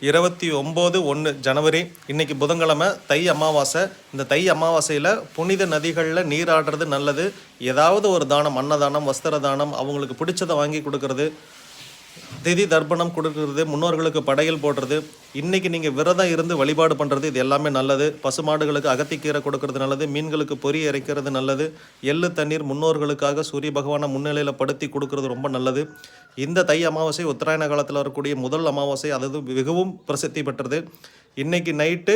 இருபத்தி ஒம்பது ஒன்று ஜனவரி. இன்னைக்கு புதன்கிழமை தை அமாவாசை. இந்த தை அமாவாசையில் புனித நதிகளில் நீராடுறது நல்லது. ஏதாவது ஒரு தானம் அன்னதானம் வஸ்திர தானம் அவங்களுக்கு பிடிச்சதை வாங்கி கொடுக்கறது. திதி தர்ப்பணம் கொடுக்கறது முன்னோர்களுக்கு படையல் போடுறது இன்னைக்கு நீங்கள் விரதம் இருந்து வழிபாடு பண்ணுறது இது எல்லாமே நல்லது. பசுமாடுகளுக்கு அகத்திக்கீரை கொடுக்கறது நல்லது மீன்களுக்கு பொறி இறைக்கிறது நல்லது எள்ளு தண்ணீர் முன்னோர்களுக்காக சூரிய பகவானை முன்னிலையில் படுத்தி கொடுக்கறது ரொம்ப நல்லது. இந்த தை அமாவாசை உத்தராயண காலத்தில் வரக்கூடிய முதல் அமாவாசை அதாவது மிகவும் பிரசித்தி பெற்றது. இன்னைக்கு நைட்டு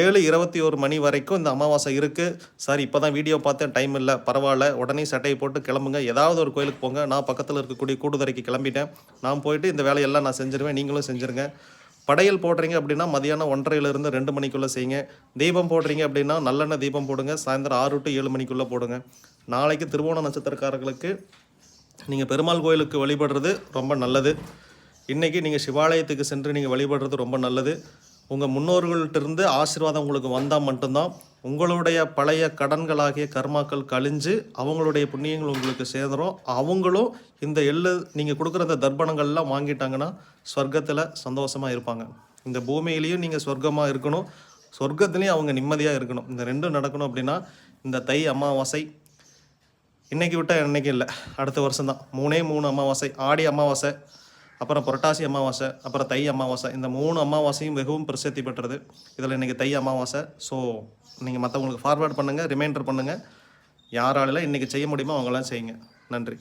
ஏழு இருபத்தி ஒரு மணி வரைக்கும் இந்த அமாவாசை இருக்குது சார் இப்போ தான் வீடியோ பார்த்தேன் டைம் இல்லை பரவாயில்ல. உடனே சட்டையை போட்டு கிளம்புங்க. ஏதாவது ஒரு கோயிலுக்கு போங்க. நான் பக்கத்தில் இருக்கக்கூடிய கூடுதுறைக்கு கிளம்பிட்டேன். நான் போயிட்டு இந்த வேலையெல்லாம் நான் செஞ்சிருவேன். நீங்களும் செஞ்சுருங்க. படையல் போடுறீங்க அப்படின்னா மதியானம் ஒன்றரையிலிருந்து ரெண்டு மணிக்குள்ளே செய்யுங்க. தீபம் போடுறீங்க அப்படின்னா நல்லெண்ணெய் தீபம் போடுங்க. சாயந்தரம் ஆறு டு ஏழு மணிக்குள்ளே போடுங்க. நாளைக்கு திருவோண நட்சத்திரக்காரர்களுக்கு நீங்கள் பெருமாள் கோயிலுக்கு வழிபடுறது ரொம்ப நல்லது. இன்றைக்கி நீங்கள் சிவாலயத்துக்கு சென்று நீங்கள் வழிபடுறது ரொம்ப நல்லது. உங்கள் முன்னோர்கள்ட்டிருந்து ஆசீர்வாதம் உங்களுக்கு வந்தால் மட்டும்தான் உங்களுடைய பழைய கடன்களாகிய கர்மாக்கள் கழிஞ்சு அவங்களுடைய புண்ணியங்கள் உங்களுக்கு சேர்ந்துடும் அவங்களும் இந்த எள்ளு நீங்கள் கொடுக்குற அந்த தர்ப்பணங்கள்லாம் வாங்கிட்டாங்கன்னா சொர்க்கத்தில் சந்தோஷமாக இருப்பாங்க. இந்த பூமியிலையும் நீங்கள் சொர்க்கமாக இருக்கணும். சொர்க்கத்துலேயும் அவங்க நிம்மதியாக இருக்கணும். இந்த ரெண்டும் நடக்கணும் அப்படின்னா இந்த தை அமாவாசை. இன்னைக்கு விட்டால் இன்றைக்கி இல்லை. அடுத்த வருஷம் தான் மூணே மூணு அமாவாசை. ஆடி அமாவாசை. அப்புறம் புரட்டாசி அமாவாசை அப்புறம் தை அமாவாசை இந்த மூணு அமாவாசையும் மிகவும் பிரசித்தி பெற்றது. இதில் இன்றைக்கி தை அமாவாசை. ஸோ நீங்கள் மற்றவங்களுக்கு ஃபார்வேர்ட் பண்ணுங்கள் ரிமைண்டர் பண்ணுங்கள் யாரால இன்றைக்கி செய்ய முடியுமோ அவங்களாம் செய்யுங்க. நன்றி.